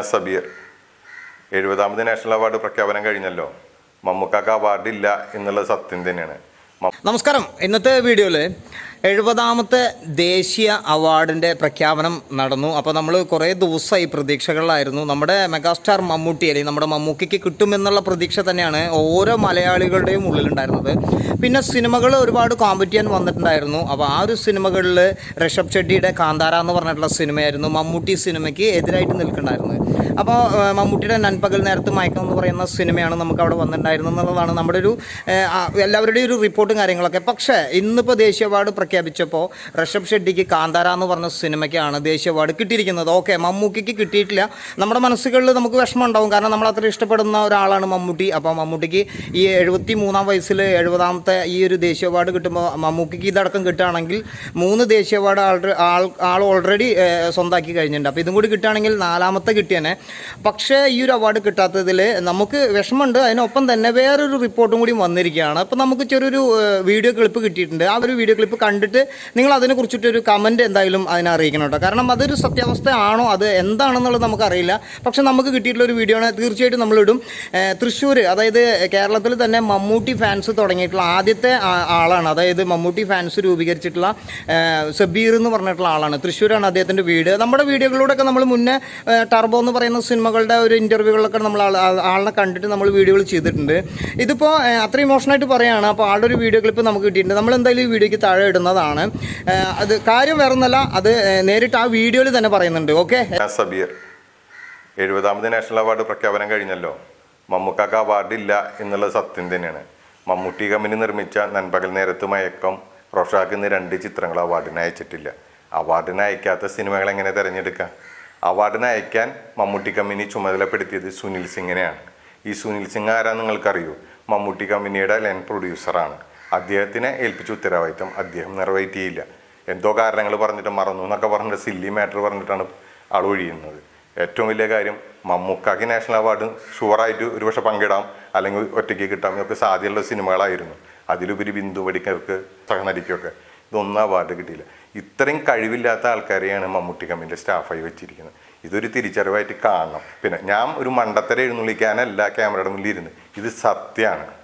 സബീർ. എഴുപതാമത് national award പ്രഖ്യാപനം കഴിഞ്ഞല്ലോ. മമ്മൂക്കാക്ക് അവാർഡ് ഇല്ല എന്നുള്ളത് സത്യം തന്നെയാണ്. നമസ്കാരം. ഇന്നത്തെ വീഡിയോയിൽ എഴുപതാമത്തെ ദേശീയ അവാർഡിന്റെ പ്രഖ്യാപനം നടന്നു. അപ്പോൾ നമ്മൾ കുറേ ദിവസമായി പ്രതീക്ഷകളിലായിരുന്നു. നമ്മുടെ മെഗാസ്റ്റാർ മമ്മൂട്ടി അല്ലെങ്കിൽ നമ്മുടെ മമ്മൂക്കിക്ക് കിട്ടുമെന്നുള്ള പ്രതീക്ഷ തന്നെയാണ് ഓരോ മലയാളികളുടെയും ഉള്ളിലുണ്ടായിരുന്നത്. പിന്നെ സിനിമകൾ ഒരുപാട് കോമ്പറ്റ് ചെയ്യാൻ വന്നിട്ടുണ്ടായിരുന്നു. അപ്പോൾ ആ ഒരു സിനിമകളിൽ ഋഷഭ് ഷെട്ടിയുടെ കാന്താര എന്ന് പറഞ്ഞിട്ടുള്ള സിനിമയായിരുന്നു മമ്മൂട്ടി സിനിമയ്ക്ക് എതിരായിട്ട് നിൽക്കുന്നുണ്ടായിരുന്നത്. അപ്പോൾ മമ്മൂട്ടിയുടെ നൻപകൽ നേരത്ത് മയക്കം എന്ന് പറയുന്ന സിനിമയാണ് നമുക്ക് അവിടെ വന്നിട്ടുണ്ടായിരുന്നത് എന്നുള്ളതാണ് നമ്മുടെ ഒരു എല്ലാവരുടെയും ഒരു റിപ്പോർട്ടും കാര്യങ്ങളൊക്കെ. പക്ഷേ ഇന്നിപ്പോൾ ദേശീയ അവാർഡ് പ്രഖ്യാപിച്ചപ്പോൾ ഋഷഭ് ഷെട്ടിക്ക് കാന്താര എന്ന് പറഞ്ഞ സിനിമയ്ക്കാണ് ദേശീയ അവാർഡ് കിട്ടിയിരിക്കുന്നത്. ഓക്കെ മമ്മൂക്കിക്ക് കിട്ടിയിട്ടില്ല. നമ്മുടെ മനസ്സുകളിൽ നമുക്ക് വിഷമം ഉണ്ടാവും. കാരണം നമ്മൾ അത്ര ഇഷ്ടപ്പെടുന്ന ഒരാളാണ് മമ്മൂട്ടി. അപ്പോൾ മമ്മൂട്ടിക്ക് ഈ എഴുപത്തി മൂന്നാം വയസ്സിൽ എഴുപതാമത്തെ ഈ ഒരു ദേശീയ അവാർഡ് കിട്ടുമ്പോൾ മമ്മൂക്കിക്ക് ഇതടക്കം കിട്ടുകയാണെങ്കിൽ മൂന്ന് ദേശീയ അവാർഡ് ആൾ ആൾ ഓൾറെഡി സ്വന്തമാക്കി കഴിഞ്ഞിട്ടുണ്ട്. അപ്പോൾ ഇതും കൂടി കിട്ടുകയാണെങ്കിൽ നാലാമത്തെ കിട്ടിയേനെ. പക്ഷേ ഈ ഒരു അവാർഡ് കിട്ടാത്തതിൽ നമുക്ക് വിഷമമുണ്ട്. അതിനൊപ്പം തന്നെ വേറൊരു റിപ്പോർട്ടും കൂടി വന്നിരിക്കുകയാണ്. അപ്പോൾ നമുക്ക് ചെറിയൊരു വീഡിയോ ക്ലിപ്പ് കിട്ടിയിട്ടുണ്ട്. ആ ഒരു വീഡിയോ ക്ലിപ്പ് കണ്ടിട്ട് നിങ്ങൾ അതിനെ കുറിച്ചിട്ടൊരു കമന്റ് എന്തായാലും അതിനെ അറിയിക്കണം കേട്ടോ. കാരണം അതൊരു സത്യാവസ്ഥയാണോ? അത് എന്താണെന്നുള്ളത് നമുക്കറിയില്ല. പക്ഷെ നമുക്ക് കിട്ടിയിട്ടുള്ള ഒരു വീഡിയോ ആണ്. തീർച്ചയായിട്ടും നമ്മളിടും. തൃശ്ശൂർ അതായത് കേരളത്തിൽ തന്നെ മമ്മൂട്ടി ഫാൻസ് തുടങ്ങിയിട്ടുള്ള ആദ്യത്തെ ആളാണ്. അതായത് മമ്മൂട്ടി ഫാൻസ് രൂപീകരിച്ചിട്ടുള്ള സബീർ എന്ന് പറഞ്ഞിട്ടുള്ള ആളാണ്. തൃശ്ശൂരാണ് അദ്ദേഹത്തിന്റെ വീട്. നമ്മുടെ വീഡിയോകളിലൂടെയൊക്കെ നമ്മൾ മുന്നേ ടർബോ എന്ന് പറയുന്ന സിനിമകളുടെ ഒരു ഇന്റർവ്യൂകളിലൊക്കെ നമ്മൾ ആളിനെ കണ്ടിട്ട് നമ്മൾ വീഡിയോകൾ ചെയ്തിട്ടുണ്ട്. ഇതിപ്പോൾ അത്ര ഇമോഷണായിട്ട് പറയുകയാണ് അപ്പോൾ ആളുടെ ഒരു വീഡിയോ ക്ലിപ്പ് നമുക്ക് കിട്ടിയിട്ടുണ്ട്. നമ്മൾ എന്തായാലും ഈ വീഡിയോയ്ക്ക് താഴെ ഇടുന്നതാണ് ഏഹ്, അത് കാര്യം വേറൊന്നല്ല അത് നേരിട്ട് ആ വീഡിയോയിൽ തന്നെ പറയുന്നുണ്ട് ഓക്കെ? സബീർ എഴുപതാമത് നാഷണൽ അവാർഡ് പ്രഖ്യാപനം കഴിഞ്ഞല്ലോ. മമ്മൂക്കാക്ക് അവാർഡ് ഇല്ല എന്നുള്ള സത്യം തന്നെയാണ്. മമ്മൂട്ടി കമ്പനി നിർമ്മിച്ച നൻപകൽ നേരത്ത് മയക്കം റോഷാക്ക് രണ്ട് ചിത്രങ്ങൾ അവാർഡിന് അയച്ചിട്ടില്ല. അവാർഡിന് അയക്കാത്ത സിനിമകൾ എങ്ങനെ തിരഞ്ഞെടുക്കാം? അവാർഡിന് അയക്കാൻ മമ്മൂട്ടി കമ്പനി ചുമതലപ്പെടുത്തിയത് സുനിൽ സിംഗിനെയാണ്. ഈ സുനിൽ സിംഗ് ആരാ നിങ്ങൾക്കറിയൂ? മമ്മൂട്ടി കമ്പനിയുടെ ലൈൻ പ്രൊഡ്യൂസറാണ് അദ്ദേഹത്തിനെ ഏൽപ്പിച്ച ഉത്തരവാദിത്തം അദ്ദേഹം നിറവേറ്റിയില്ല എന്തോ കാരണങ്ങൾ പറഞ്ഞിട്ട് മറന്നു എന്നൊക്കെ പറഞ്ഞിട്ട് സില്ലി മാറ്റർ പറഞ്ഞിട്ടാണ് ആൾ ഒഴിയുന്നത്. ഏറ്റവും വലിയ കാര്യം മമ്മൂക്കാക്ക് നാഷണൽ അവാർഡ് ഷുവറായിട്ട് ഒരുപക്ഷെ പങ്കിടാം അല്ലെങ്കിൽ ഒറ്റയ്ക്ക് കിട്ടാം ഒക്കെ സാധ്യതയുള്ള സിനിമകളായിരുന്നു. അതിലുപരി ബിന്ദു പടിക്കർക്ക് സഹനടിക്കൊക്കെ ഇതൊന്നും അവാർഡ് കിട്ടിയില്ല. ഇത്രയും കഴിവില്ലാത്ത ആൾക്കാരെയാണ് മമ്മൂട്ടി കമ്മിന്റെ സ്റ്റാഫായി വെച്ചിരിക്കുന്നത്. ഇതൊരു തിരിച്ചറിവായിട്ട് കാണണം. പിന്നെ ഞാൻ ഒരു മണ്ടത്തര എഴുന്നള്ളിക്കാനല്ല ക്യാമറയുടെ മുന്നിൽ ഇരുന്ന്. ഇത് സത്യമാണ്.